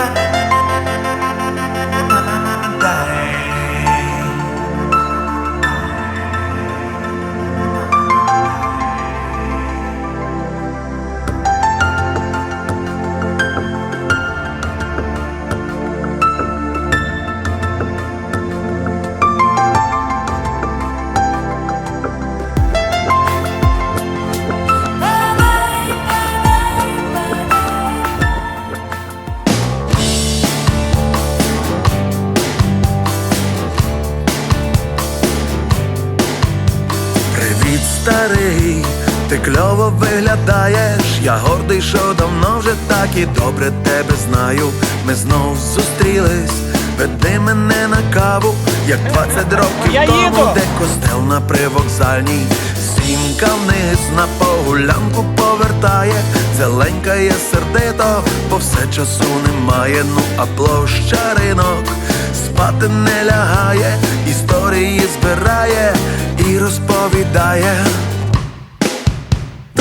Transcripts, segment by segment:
Bye. Ти кльово виглядаєш. Я гордий, що давно вже так і добре тебе знаю. Ми знов зустрілись, веди мене на каву, як 20 років Я тому, їду. де костел на привокзальній. Сімка вниз на погулянку повертає, зеленька є сердито, бо все часу немає. Ну а площа ринок спати не лягає, історії збирає і розповідає.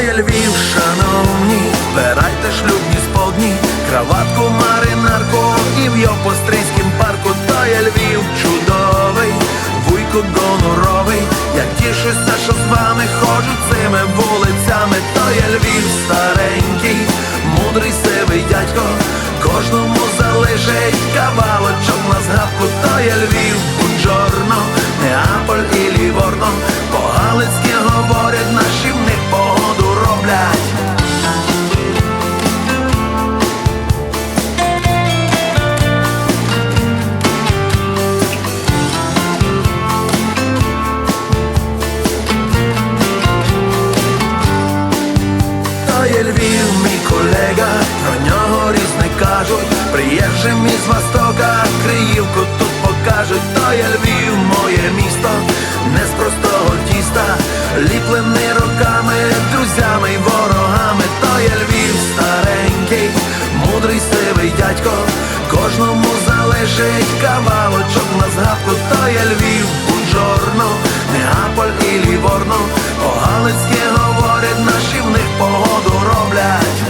То Львів, шановні, збирайте шлюбні сподні, краватку, маринарку і в Йопострийськім парку, то є Львів чудовий, вуйко гоноровий, я тішуся, що з вами ходжу цими вулицями, то є Львів старенький, Приїжджим із Востока, Криївку тут покажуть. То є Львів, моє місто, не з простого тіста, ліплений роками, друзями й ворогами. То є Львів старенький, мудрий сивий дядько, кожному залишить кавалочок на згадку. То є Львів, бунжорно, Неаполь і Ліворно, по-галицьки говорять, наші в них погоду роблять.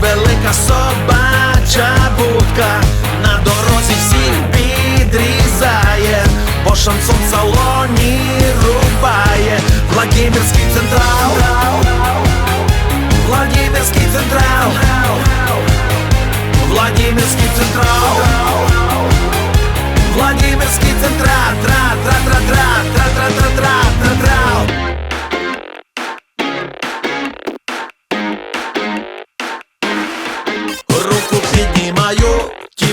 Велика собача будка. На дорозі всіх підрізає, бо шансон салоні рубає. Владимирський централ, Владимирський централ, Владимирський централ. Владимирский централ,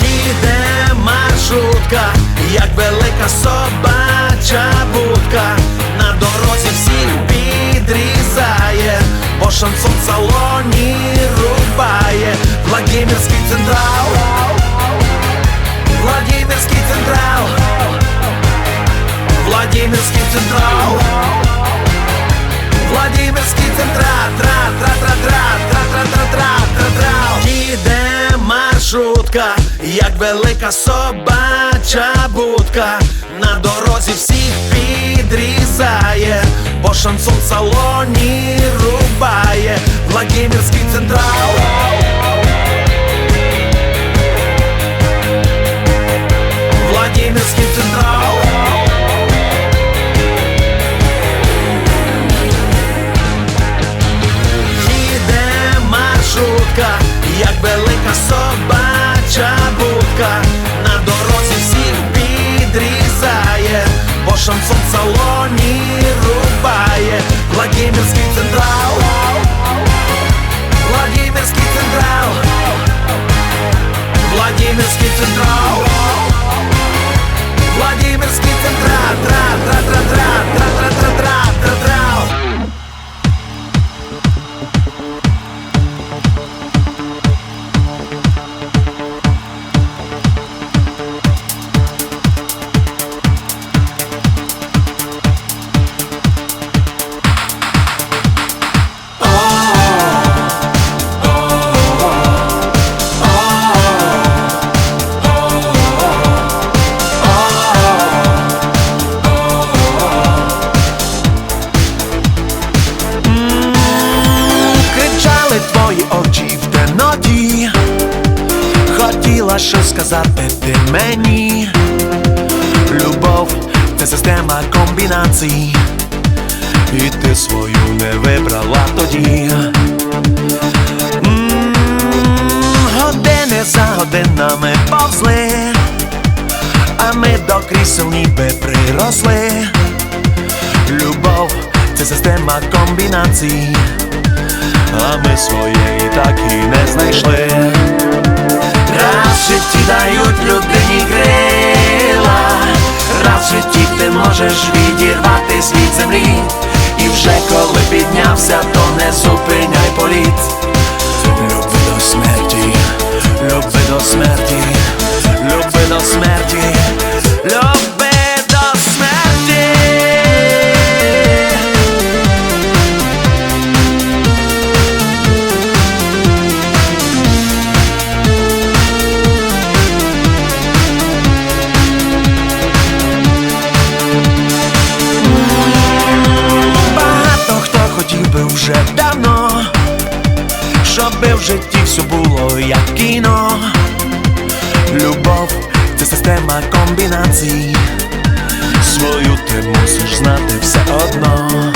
Їде маршрутка, як велика собача будка, на дорозі всіх підрізає, бо шансон в салоні рубає, Владимирський централ, Владимирський централ, Владимирський централ, Владимирський централ, тра тра тра тра тра тра тра тра тра тра маршрутка, як велика собача будка, на дорозі всіх підрізає, бо шансон салоні рубає, Владимирський централ. Владимирський централ. Як велика собача будка, на дорозі всіх підрізає, бо шансон в салоні рубає, Владимирський централ, сказати ти мені. Любов це система комбінацій. І ти свою не вибрала тоді. М, Години за годинами повзли А ми до крісел ніби приросли. Любов це система комбінацій а ми своєї так і не знайшли. Раз в житті дають людині крила, раз в житті ти можеш відірватись від землі, і вже коли піднявся, то не зупиняй політ. Люби до смерті, люби до смерті, люби до смерті, комбінацій. Свою ти мусиш знати все одно.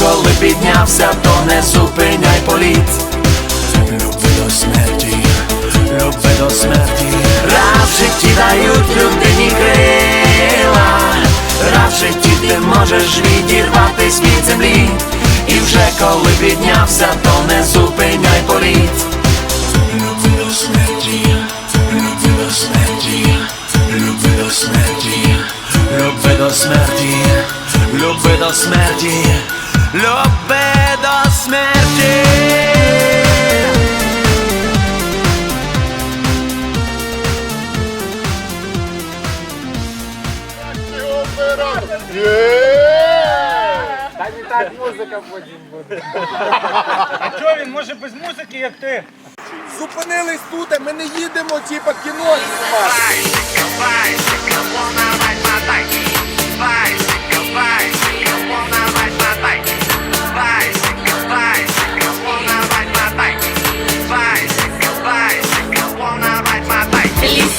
Коли піднявся, то не зупиняй політ. Люби до смерті, люби до смерті. Раз в житті дають людині крила, раз в житті ти можеш відірватись від землі, і вже коли піднявся, то не зупиняй політ. Люби до смерті, люби до смерті, люби до смерті, люби до смерті, люби до смерті, люби до смерті. Та не так музика потім буде. А чого він може без музики, як ти? Зупинились тут, а ми не їдемо, типа кіно знімати.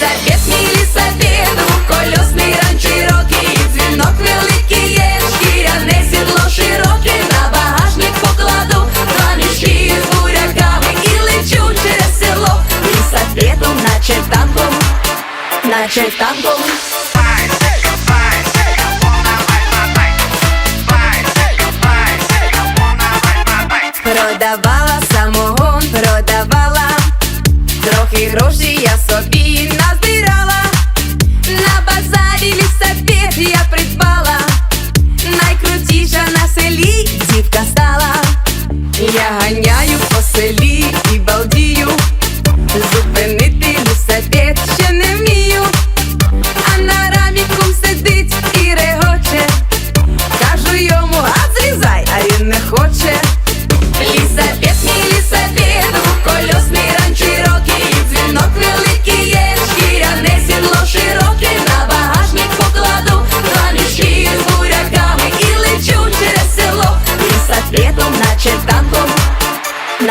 Лісапет, мій лісапет, двокольосний ранч широкий, дзвінок великий є, шкіряне сідло широке, на багажник покладу, два мішки з буряками і лечу через село, лісапетом, наче танком, наче танком. Найкрутіша на селі дівка стала. Я ганяю по селі і балдію,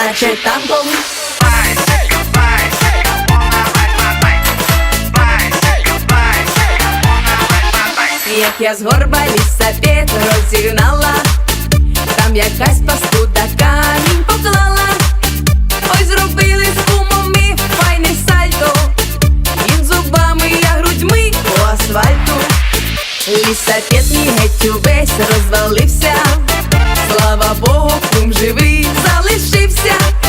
наче танком. Як я з горба лісапет розігнала, там якась паскуда камінь поклала. Ой, зробили з кумом ми файне сальто. Він зубами, я грудьми по асфальту. Лісапет мій геть увесь розвалився. Слава Богу, кум живий залишився.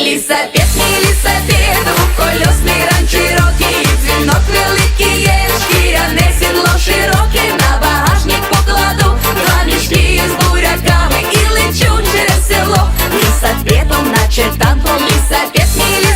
Лісапет, мій лісапет, двокольосний ранч широкий, дзвінок великий є, шкіряне сідло широке, на багажник покладу, два мішки з буряками і лечу через село, лісапетом, на танком, лісапет, мій лісапет,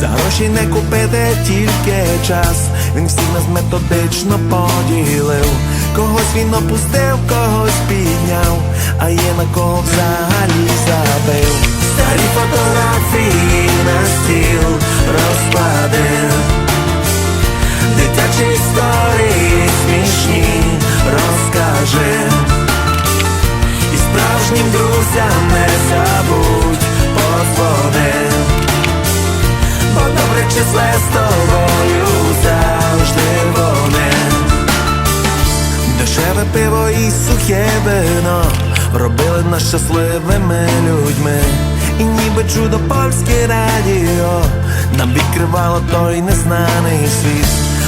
За гроші не купити тільки час. Він всіх нас методично поділив. Когось він опустив, когось підняв, а є на кого взагалі забив. Старі фотографії на стіл розкладив. Дитячі історії смішні розкажи І справжнім друзям не забудь подзвони Числе з тобою завжди вони Дешеве пиво і сухе вино робили нас щасливими людьми. І ніби чудо польське радіо нам відкривало той незнаний світ.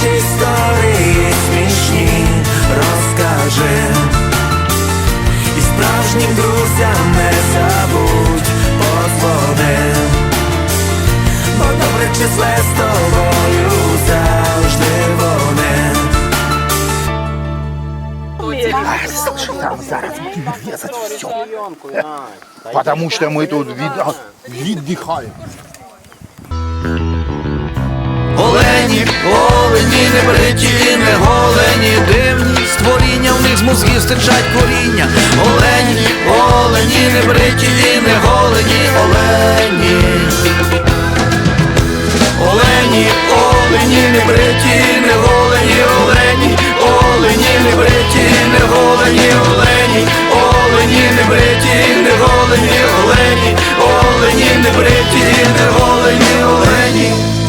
Дитячі історії смішні розкажи І справжнім друзям не забудь подзвони Бо добре числе з тобою завжди вони. Потому что мы тут від... віддихаємо. Олені, не бриті, не голені, дивні створіння, в них з мозгів стирчать коріння. Олені, олені, не бриті, не голені, олені. Олені, олені, не бриті, не голені, олені, олені, не бриті, не голені, олені, олені, не бриті, не голені, олені, олені, не бриті, не голені, олені.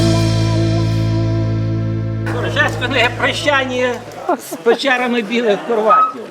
Торжественне прощання з печерами білих хорватів.